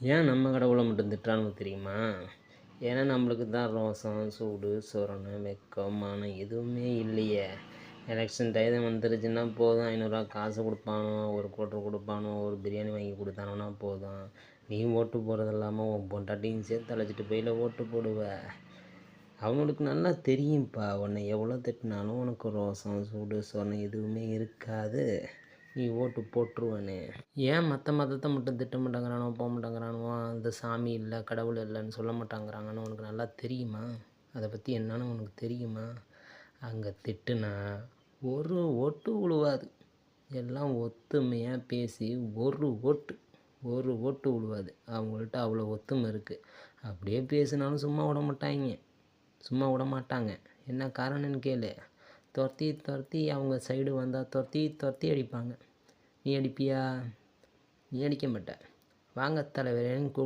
ஏன் நம்ம கடவுளை மட்டும் திட்டுறான்னு தெரியுமா? ஏன்னா நம்மளுக்கு தான் ரோசம் சூடு சொரணை வெக்கம் மானம் எதுவுமே இல்லையே. எலெக்ஷன் டைம் வந்துருச்சுன்னா போதும். ஐநூறுரூவா காசு கொடுப்பானோ ஒரு கோட்டை கொடுப்பானோ ஒரு பிரியாணி வாங்கி கொடுத்தானோன்னா போதும். நீ ஓட்டு போடுறது இல்லாமல் உன் பொண்டாட்டியும் சேர்த்து அழைச்சிட்டு போயில ஓட்டு போடுவ. அவனுக்கு நல்லா தெரியும்ப்பா உன்னை எவ்வளோ திட்டினாலும் உனக்கு ரோசம் சூடு சொரணை எதுவுமே இருக்காது. நீ ஓட்டு போட்டுருவனே. ஏன் மற்ற மதத்தை மட்டும் திட்ட மாட்டேங்கிறானோ போக மாட்டேங்கிறானோ அந்த சாமி இல்லை கடவுள் இல்லைன்னு சொல்ல மாட்டாங்கிறாங்கன்னு உனக்கு நல்லா தெரியுமா? அதை பற்றி என்னன்னு உனக்கு தெரியுமா? அங்கே திட்டுனா ஒரு ஓட்டு விழுவாது எல்லாம் ஒத்துமையாக பேசி ஒரு ஓட்டு ஒரு ஓட்டு விழுவாது அவங்கள்ட்ட அவ்வளோ ஒத்துமை இருக்குது அப்படியே பேசினாலும் சும்மா விட மாட்டாங்க சும்மா விட மாட்டாங்க. என்ன காரணம்னு கேளு. துரத்தி துரத்தி அவங்க சைடு வந்தால் துரத்தி துரத்தி அடிப்பாங்க. நீ அடிப்பியா? நீ அடிக்க மாட்ட. வாங்க தலைவரேன்னு கூப்பிட்டு